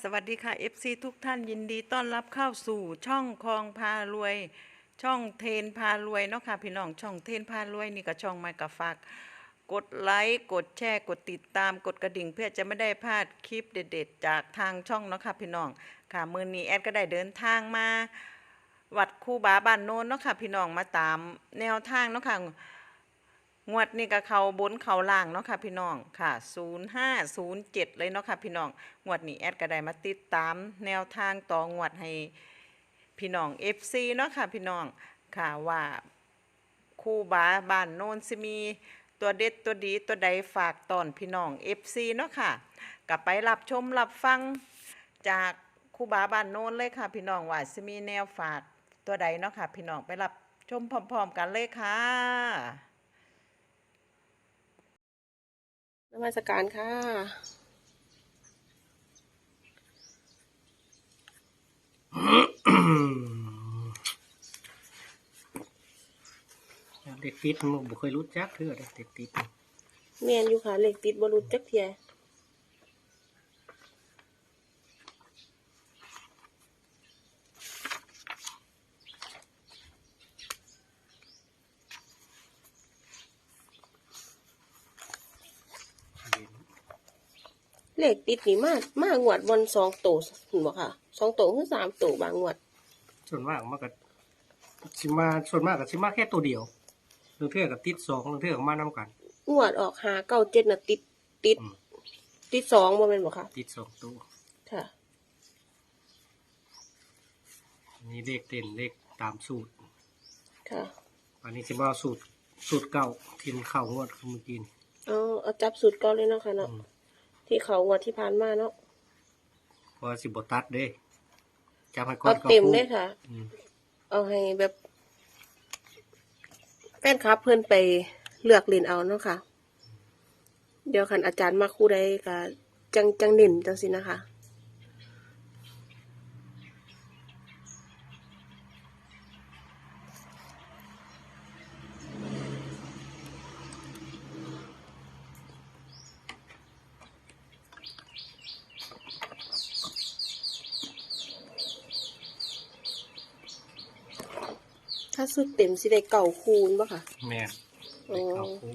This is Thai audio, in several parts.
สวัสดีค่ะ FC ทุกท่านยินดีต้อนรับเข้าสู่ช่องคลองพารวย ช่องเทนพารวยเนาะค่ะพี่น้องช่องเทนพารวยนี่ก็ช่องไม้กับฝากกดไลค์กดแชร์กดติดตามกดกระดิ่งเพื่อจะไม่ได้พลาดคลิปเด็ด ๆ จากทางช่องเนาะค่ะพี่น้องค่ะมือนี้แอดก็ได้เดินทางมาวัดคูบาบ้านโน้นเนาะค่ะพี่น้องมาตามแนวทางเนาะค่ะ งวดนี้ก็เขาบนเขาล่างเนาะค่ะพี่น้องค่ะ 0507 เลยเนาะค่ะพี่น้อง งวดนี้แอดก็ได้มาติดตามแนวทางต่องวดให้พี่น้อง FC เนาะค่ะพี่น้องค่ะว่าคู่บาบ้านโน้นสิมีตัวเด็ดตัวดีตัวใดฝากตอนพี่น้อง FC เนาะค่ะกลับไปรับชมรับฟังจากคู่บาบ้านโน้นเลยค่ะ พี่น้องว่าสิมีแนวฝากตัวใดเนาะค่ะพี่น้องไปรับชมพร้อม ๆ กันเลยค่ะ นมัสการค่ะ เด็กติดมันบ่เคยรู้จักเทื่อเด้เด็กติดเมียนอยู่ค่ะเหล็กติดบรุษจักเทีย เหล็กติดนี่มากมากงวดบนสองโตเห็นบ่ค่ะสองโตคือสามโตบางงวด ส่วนมากมันก็สิมาส่วนมากก็สิมาแค่ตัวเดียวเรื่องเทื่อกับติดสองเรื่องเทื่อกับมานํกันงวดออกหาเก้าเจ็ดน่ะติดติด อืมติดสองบ่แม่นบ่ค่ะ ติดสองตัวค่ะนี่เลขเต้นเลขตามสูตร ค่ะอันนี้สิมาเอาสูตรสูตรเก่าที่มันเข้างวดคือเมื่อกี้นี่เอาเอาจับสูตรก่อนเลยเนาะค่ะเนาะอืม ที่เขางวดที่ผ่านมาเนาะเพราะว่าสิบ่ตัดเด้จำให้ก่อเอานก็เต็มพูดเลยค่ะ อืมเอาให้แบบแฟนคลับเพื่อนไปเลือกเรียนเอาเนาะค่ะ เดี๋ยวคันอาจารย์มาคู่ใดก็จังจังเน้นจังสินะคะ สุดเต็มสิได้เก่าคูณปะค่ะแม่นอ๋เลอขเข้าคู่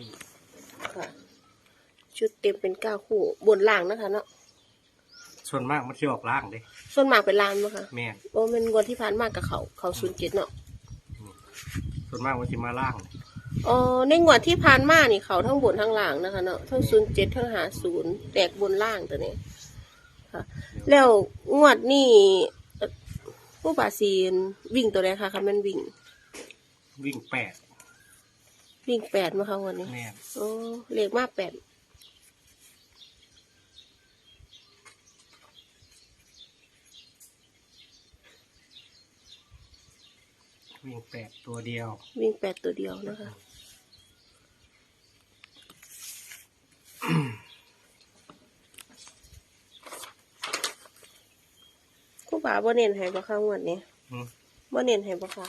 ค่ะ ชุดเต็มเป็นเก้าคู่ บนล่างนะคะเนาะส่วนมากมันสิออกล่างเด้ส่วนมากเป็นล่างปะค่ะแม่นโอ้เป็นงวดที่ผ่านมากกับเขาเขาศูนย์เจ็ดเนาะส่วนมากมันสิมาล่างอ๋อในงวดที่ผ่านมานี่เขาทั้งบนทั้งล่างนะคะเนาะทั้งศูนย์เจ็ดทั้งหาศูนย์แตกบนล่างตัวนี้ค่ะ แล้วงวดนี่เอ่อผู้บาซีนวิ่งตัวใดคะคะมันวิ่ง วิ่งแปดวิ่งแปดมาค่ะงวันนี้แม่นอ๋อเลขมากแปดวิ่งแปดตัวเดียว วิ่งแปดตัวเดียวนะคะผู้บ่าบ่เน้นให้บ่ค่ะงวดนี้อืม บ่เน้นให้บ่ค่ะ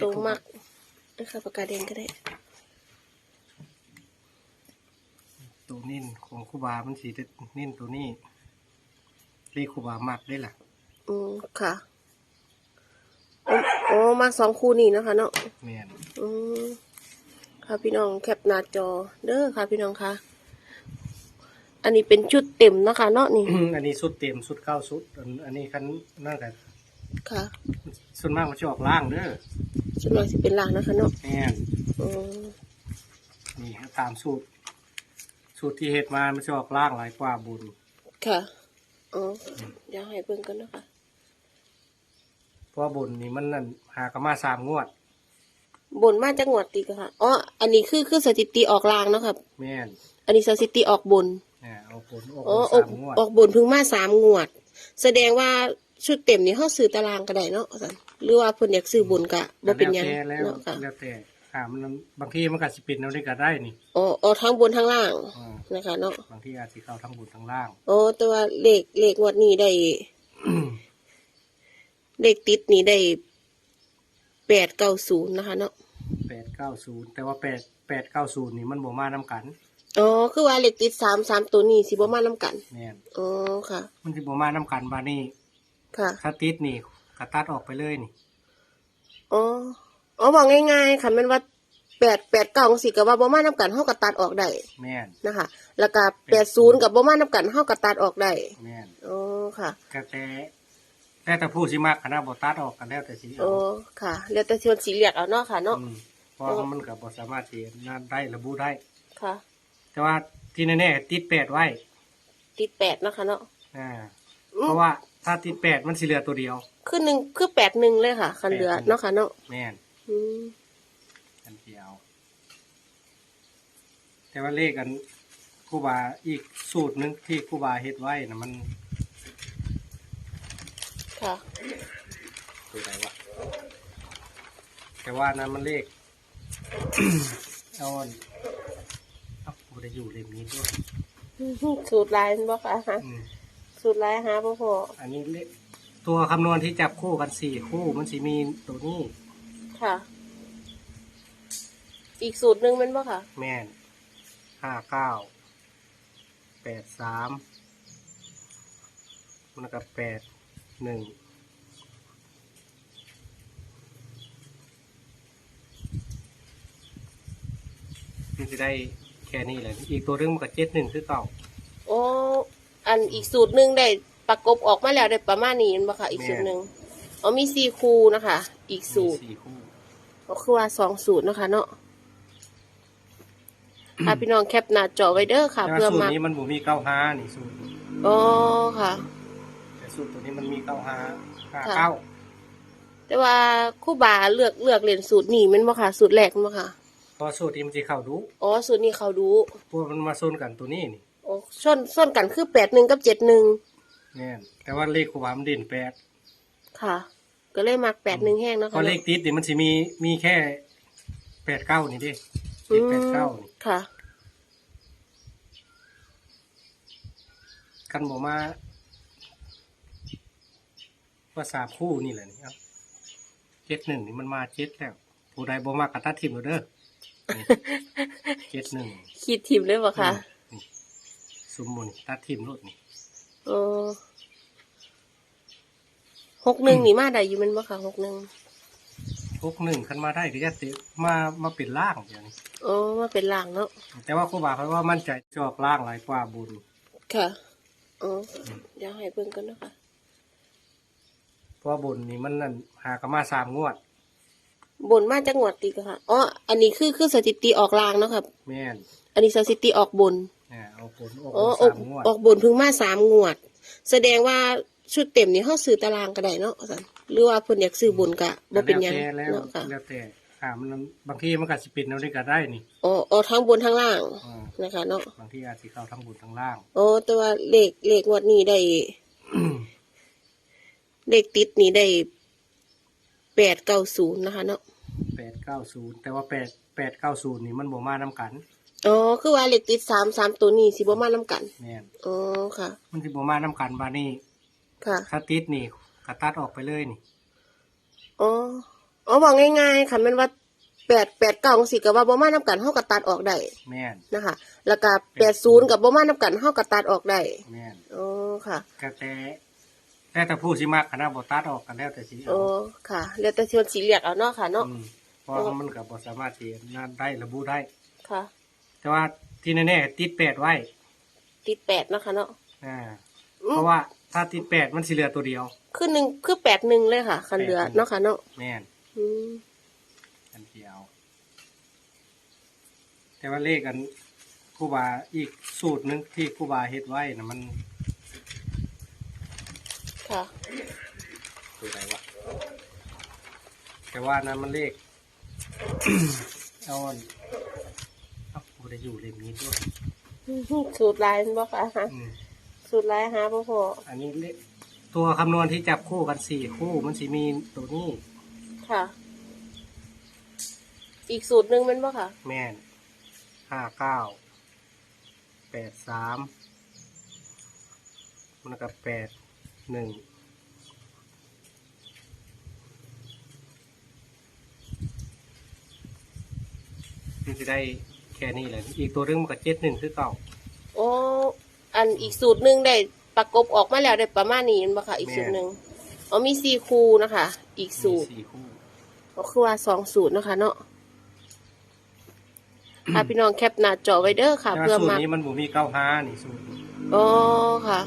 ตัวมักนะคะปากกาแดงก็ได้ตัวนิ่นของครูบา มันสีนิ่นตัวนี้เรียกครูบามักได้ล่ะ อืมค่ะโอ้โอ้มาสองคู่นี่นะคะเนาะแม่นอืมค่ะพี่น้องแคปหน้าจอ เด้อค่ะ พี่น้องค่ะ อันนี้เป็นชุดเต็มนะคะ เนาะนี่ อันนี้สุดเต็มสุดเก้าสุด อันอันนี้คันนั่นกัน ค่ะส่วนมากมันจะออกล่างเด้อส่วนมากสิเป็นล่างนะคะเนาะแม่นอืมนี่ตามสูตร สูตรที่เฮ็ดมามันจะออกล่างหลายกว่าบุญค่ะอ๋อเดี๋ยวให้เบิ่งกันนะคะเพราะว่าบุญนี่มันนั่นหากนมาสามงวดบนมาจากงวดตีกันค่ะ อ๋อ อันนี้คือคือสถิติออกล่างเนาะครับ แม่น อันนี้สถิติออกบนเนี่ยเอาผลออกอ๋อมาออกสามงวด ออกบนเพิ่งมาสามงวด แสดงว่า ชุดเต็มนี่เขาซื้อตารางก็ได้เนาะอาจารย์หรือว่าเพิ่นอยากซื้อบนกะบ่เป็นหยังแล้วแต่แล้วเนาะค่ะแล้วแต่ค่ะมันบางทีมันก็สิเป็นเอาได้ก็ได้นี่อ๋ออ๋อทั้งบนทั้งล่างอ่านะคะเนาะบางทีอาจสิเข้าทั้งบุญทั้งล่างอ๋อแต่ว่าเลขเลขงวดนี้ได้ เลขติดนี่ได้แปดเก้าศูนย์นะคะ เนาะแปดเก้าศูนย์แต่ว่าแปดแปดเก้าศูนย์นี่มันบ่มานํกันอ๋อคือว่าเลขติดสามสามตัวนี้สิบ่มานํกันแม่นอ๋อค่ะ มันสิบ่มานํกันบาดนี้ ค่ะถ้าติดนี่ก็ตัดออกไปเลยนี่อ๋ออ๋อบอกง่ายๆค่ะแมันว่าแปดแปดเก้าสิกับว่าบ่มานํกันเฮาก็ตัดออกได้แม่นนะคะ แล้วก็แปดศูนย์กับบ่มานํกันเฮาก็ตัดออกได้แม่นอ๋อค่ะก็แต่แต่แต่ผู้สิมักคณะบ่ตัดออกกันแล้วแต่สิอ๋เอาอค่ะ แล้วแต่ส่วนสีเลือกเอาเนาะค่ะเนาะอืมเพราะว่ามันก็บ่สามารถสินั่นได้ระบุได้ค่ะ แต่ว่าที่แน่ๆติดแปดไว้ ติดแปดเนาะค่ะเนาะอ่าอืเพมราะว่า ถ้าติดแปดมันสิเหลือตัวเดียว คือหนึ่งคือแปดหนึ่งเลยค่ะ คันเหลือแปดหนึ่ง เนาะค่ะเนาะแม่นอืมอันเดียว แต่ว่าเลขกันครูบาอีกสูตรหนึงที่ครูบาเฮ็ดไว้นะมันค่ะ คืออะไรวะแต่ว่านั้นมันเลข เอาอันเอ้าบ่ได้อยู่เล่มนี้ด้วยสูตรลายมันบ่ค่ะฮะอืม สูตรลายหาบ่พออันนี้เลขตัวคำนวณที่จับคู่กันสี่คู่ มันสิมีตัวนี้ค่ะ อีกสูตรหนึ่งแมันบ่ค่ะ แม่นห้าเก้าแปดสามมันก็แปดหนึ่งมันจะได้แค่นี้แหละอีกตัวเรื่องมันก็เจ็ดหนึ่งคือเก่าโอ้ อันอีกสูตรหนึ่งได้ประกบออกมาแล้วได้ประมาณนี้แมันบ่ค่ะ อีกสูตรหนึ่งอ๋อมีสี่คู่นะคะ อีกสูตรมีสี่คู่ก็คือว่าสองสูตรเนาะคะเนาะค่ะพี่น้องแคปหน้าจอไว้เด้อค่ะแต่เพื่อว่าสูตมารนี้มันบ่มีเก้าห้านี่สูตรอ๋อค่ะ แต่สูตรตัวนี้มันมีเก้าห้าห้าค่ะเก้าแต่ว่าครู่บาเลือกเลือกเรียนสูตรนี่แมันบ่ค่ะ สูตรแรกแมันบ่ค่ะเพอสูตรนี้มันจะเข้าดู อ๋อ สูตรนี้เขาดูพวกมันมาซนกันตัวนี้นี่ โอ้ส้นส้นกันคือแปดหนึ่งกับเจ็ดหนึ่งแน่นแต่ว่าเลขขวามนเด่นแปดค่ะ ก็เลยมักแปดหนึ่งแห้งเนาะเพค่ะราะเลขติดนี่มันสิมีมีแค่แปดเก้านี่เดิอืติดมแปดเก้านี่ค่ะ กันบอกมาว่าสามคู่นี่แหละนี่ครับเจ็ดหนึ่งนี่มันมาเจ็ดแล้วผู้ใดบ่มากกระตัดทิมเอาเด้อนี่เจ็ดหนึ่งคิดทิมเลยบ่ค่ะนี่ สมมุนตัดทิมรถนี่อ๋อหกหนึ่งนี่มาได้อยู่แมันบ่ค่ะหกหนึ่งพวกหนึ่งคันมาได้ก็จะติมามาเป็นล่างอย่างนี้อ๋อมาเป็นล่างเนาะแต่ว่าครูบาเขาว่ามั่นใจจอกล่างหลายกว่าบุญค่ะอ๋อเดี๋ยวให้เบิ่งกันเนาะค่ะเพราะว่าบุญนี่มันนั่นหากนมาสามงวด บนมาจากงวดตีกค่ะอ๋ออันนี้คือคือสถิติออกลางเนาะครับแม่นอันนี้สถิติออกบน อ่าเอาผลออกอ๋อมาออกสามงวดออกบนเพิ่งมาสามงวด แสดงว่าชุดเต็มนี่เฮาซื้อตารางก็ได้เนาะอาจารย์หรือว่าเพิ่นอยากซื้อบนก็บ่เป็นหยังแล้วแต่เนาะค่ะแล้วแต่อ่ามันบางทีมันก็สิเป็นเอาได้ก็ได้นี่อ๋ออ๋อทั้งบนทั้งล่างอ่านะคะเนาะบางทีอาจสิเข้าทั้งบุญทั้งล่าง อ๋อแต่ว่าเลขเลขงวดนี้ได้ เลขติดนี่ได้890นะคะ เนาะแปดเก้าศูนย์แต่ว่าแปดแปดเก้าศูนย์นี่มันบ่มานํกัน อ๋อคือว่าเลขติด3 3ตัวนี้สิบ่มานํกันแม่นอ๋อค่ะ มันสิบ่มานํกันบาดนี้ค่ะถ้าติดนี่ก็ตัดออกไปเลยนี่ อ๋ออ๋อบอกง่ายๆค่ะแมันว่าแปดแปดเก้าสิกับว่าบ่มานํกันเฮาก็ตัดออกได้แม่นนะคะ แล้วก็แปดศูนย์กับบ่มานํกันเฮาก็ตัดออกได้แม่นอ๋อค่ะก็แต่แต่แต่ผู้สิมักคณะบ่ตัดออกกันแล้วแต่สิเอาอ๋อค่ะ แล้วแต่ส่วนสีเลือกเอาเนาะค่ะเนาะอืมเพราะว่ามันก็บ่สามารถสินั่นได้ระบุได้ค่ะ แต่ว่าที่แน่ๆติดแปดไว้ ติดแปดเนาะค่ะเนาะอ่าอืเพมราะว่าถ้าติดแปดมันสิเหลือตัวเดียว คือหนึ่งคือแปดหนึ่งเลยค่ะ คันเหลือแปดหนึ่งเนาะค่ะเนาะแม่นอืมอันเดียว แต่ว่าเลขกันครูบาอีกสูตรหนึงที่ครูบาเฮ็ดไว้นะมันค่ะคืออะไรวะแต่ว่านั้นมันเลข เอาอันเอ้า บ่ได้อยู่เล่มนี้ด้วยสูตรลายมันบ่ค่ะฮะอืมสูตรลายหาบ่พออันนี้เลขตัวคำนวณที่จับคู่กันสี่คู่มันสิมีตัวนี้ค่ะ อีกสูตรหนึ่งแมันบ่ค่ะ แม่นห้าเก้าแปดสามมันก็แปดหนึ่งมันจะได้ แค่นี้เลยอีกตัวหนึงมันก็เจ็ดหนึ่งคือเก่าโอ้อันอีกสูตรหนึ่งได้ประกบออกมาแล้วได้ประมาณนี้แม่นบ่ค่ะอีกสูตรหนึ่งอ๋อมีสี่คูนะคะ อีกสูตรมีสี่คู่ก็คือว่าสองสูตรเนาะคะ เนาะค่ะพี่น้องแคปหน้าจอไว้เด้อค่ะแต่เพื่อสูตมารนี้มันบ่มีเก้าห้านี่สูตรนี้อ๋อค่ะ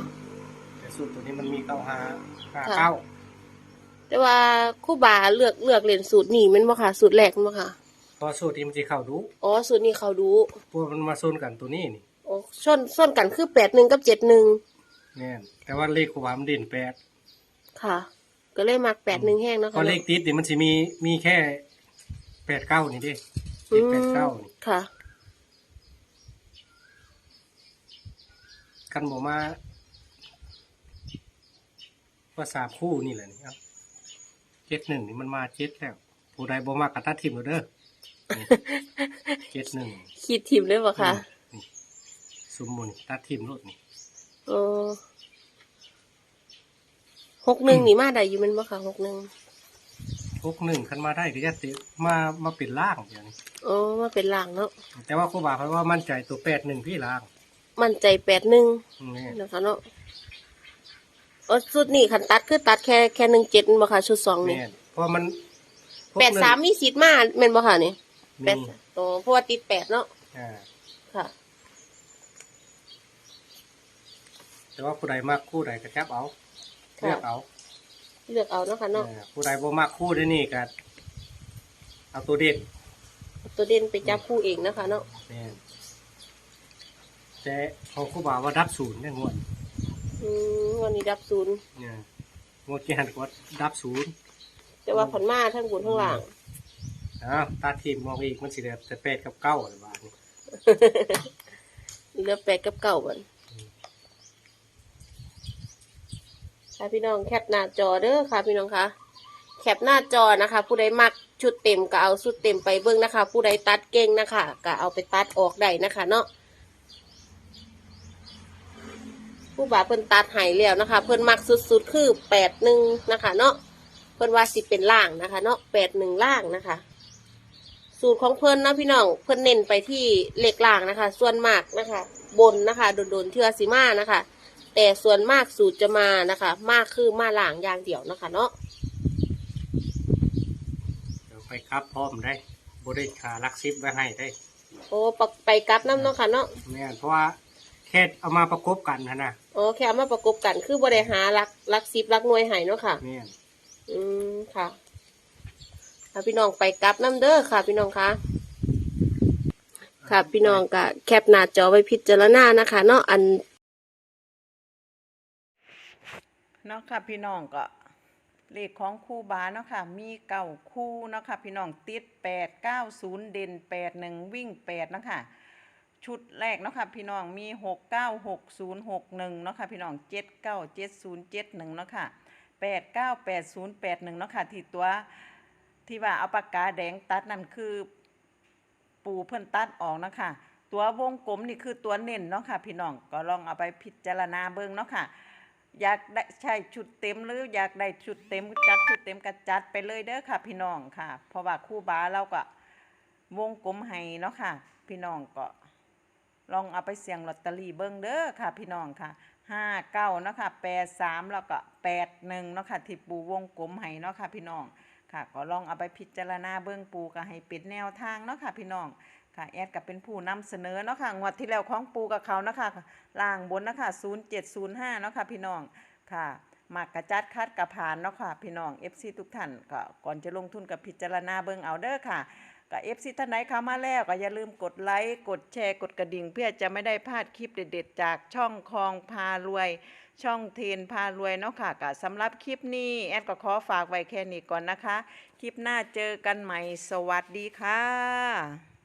แต่สูตรตัวนี้มันมีเก้าห้าห้าค่ะเก้าแต่ว่าครู่บาเลือกเลือกเรียนสูตรนี้แมันบ่ค่ะ สูตรแรกแมันบ่ค่ะ เพอสูตรนี้มันจะเข้าดูอ๋อสูตรนี้เขาดูพวกมันมาซนกันตัวนี้นี่โอ้ส้นส้นกันคือแปดหนึ่งกับเจ็ดหนึ่งแน่นแต่ว่าเลขของมันเด่นแปดค่ะ ก็เลยมักแปดหนึ่งแห้งเนาะเพราะค่ะเลขติดนี่มันจะมีมีแค่แปดเก้านี่เดิเลอืขแปดมเก้านี่ค่ะ กันบอกมาว่าสามคู่นี่แหละนี่ครับเจ็ดหนึ่งนี่มันมาเจ็ดแล้วผู้ใดบ่มากกตัดทิมเด้อนี่ เจ็ดหนึ่งคิดทิมเลยบ่ค่ะนี่สมมุนตัดทิมรถนี่เออหกหนึ่งนี่มาได้อยู่แมันบ่ค่ะหกหนึ่งพวกหนึ่งคันมาได้ก็จะติมามาเป็นล่างอย่างนี้อ๋อมาเป็นล่างเนาะแต่ว่าครูบาเพราะว่ามั่นใจตัวแปดหนึ่งพี่ล่าง มั่นใจแปดหนึ่งนี่นะคะเนาะอ๋อชุดนี้คันตัดคือตัดแค่แค่หนึ่งเจ็ดบ่ค่ะชุดสองนี่แม่นเพราะมันพวก แปดสามหนึ่งมีสิทธิ์มาแม่นบ่ค่ะนี่แปมีดโอ้เพราะว่าติดแปดเนาะอ่าค่ะ แต่ว่าผู้ใดมากคู่ใดก็จับเอาค่ะ เลือกเอาเลือกเอาเนาะค่ะเนาะเออผู้ใดบ่มากคู่ได้นี่ก็เอาตัวเด็ดตัวเด่นไปจับคู่เองนะคะเนาะแม่นแต่ของครูบาว่าดับศูนย์เนี่ยงวดอืมวันนี้ดับศูนย์เนี่ยงวดที่หันก็ดับศูนย์ แต่ว่าผันมาทั้งบนทั้งล่าง อ้าวตาทีมมองอีกมันสิเหลือแต่แปดกับเก้าอะไรบ้างนี่เหลือแปดกับเก่าบันค่ะพี่น้องแคปหน้าจอเด้อค่ะ พี่น้องคะแคปหน้าจอนะคะ ผู้ใดมักชุดเต็มก็เอาชุดเต็มไปเบิ้งนะคะ ผู้ใดตัดเก่งนะคะก็เอาไปตัดออกได้นะคะ เนาะผู้บ่าวเพิ่นตัดใหายแล้วนะคะ เพิ่นมักสุดๆคือแปดหนึ่งนะคะ เนาะ เพิ่นว่าสิเป็นล่างนะคะ เนาะแปดหนึ่งล่างนะคะ สูตรของเพิ่นนะพี่น้องเพิ่นเน้นไปที่เหล็กล่างนะคะ ส่วนมากนะคะ บนนะคะโดนๆเทือสิมานะคะ แต่ส่วนมากสูตรจะมานะคะ มากคือมาล่างอย่างเดียวนะคะ เนาะเดี๋ยวไปครับพร้อมได้บ่ได้ขาลักซิปไว้ให้ได้โอ้ปะไปกลับน้ำเนาะค่ะเนาะแม่นเพราะว่าแค่เอามาประกบกันนะนะโอ้แค่เอามาประกบกันคือบริหารลักลักซิบลักหน่วยใหายเนาะค่ะแม่น อืมค่ะค่ะพี่น้องไปกลับน้ำเด้อค่ะ พี่น้องคะค่ะ พี่น้องก็แคปหน้าจอไว้พิจารณานะคะ เนาะอันเนาะค่ะพี่น้องก็เลขของครูบาเนาะค่ะ มีเก้าคู่เนาะค่ะ พี่น้องติดแปดเก้าศูนย์เด่นแปดหนึ่งวิ่งแปดเนาะค่ะ ชุดแรกเนาะค่ะ พี่น้องมีหกเก้าหกศูนย์หกหนึ่งเนาะค่ะ พี่น้องเจ็ดเก้าเจ็ดศูนย์เจ็ดหนึ่งเนาะค่ะ แปดเก้าแปดศูนย์แปดหนึ่งเนาะค่ะที่ตัวที่ว่าเอาปากกาแดงตัดนั่นคือปูเพิ่นตัดออกเนาะค่ะตัววงกลมนี่คือตัวเน้นเนาะค่ะพี่น้องก็ลองเอาไปพิจารณาเบิ่งเนาะค่ะอยากได้ใช่ชุดเต็มหรืออยากได้ชุดเต็มจัดชุดเต็มก็จัดไปเลยเด้อค่ะ พี่น้องค่ะ เพราะว่าคู่บ้าเราก็วงกลมให้เนาะค่ะ พี่น้องก็ ลองเอาไปเสี่ยงลอตเตอรี่เบิ่งเด้อค่ะ พี่น้องค่ะ ห้าเก้าเนาะค่ะแปดสามแล้วก็แปดหนึ่งเนาะค่ะที่ปูวงกลมให้เนาะค่ะพี่น้องค่ะก็ลองเอาไปพิจารณาเบิ่งปูก็ให้เป็นแนวทางเนาะค่ะพี่น้องค่ะแอดก็เป็นผู้นำเสนอเนาะค่ะงวดที่แล้วของปูกับเขาเนาะค่ะล่างบนเนาะค่ะศูนย์เจ็ดศูนย์ห้าเนาะค่ะพี่น้องค่ะมากกระจัดคัดกระผ่านเนาะค่ะพี่น้อง FC ทุกท่านก็ก่อนจะลงทุนกับพิจารณาเบิ่งเอาเด้อค่ะ กับเอฟซีท่านไหนเข้ามาแล้วก็อย่าลืมกดไลค์กดแชร์กดกระดิ่ง เพื่อจะไม่ได้พลาดคลิปเด็ด ๆ จากช่องคลองพารวย ช่องเทนพารวยเนาะค่ะก็สำหรับคลิปนี้แอดก็ขอฝากไว้แค่นี้ก่อนนะคะ คลิปหน้าเจอกันใหม่สวัสดีค่ะ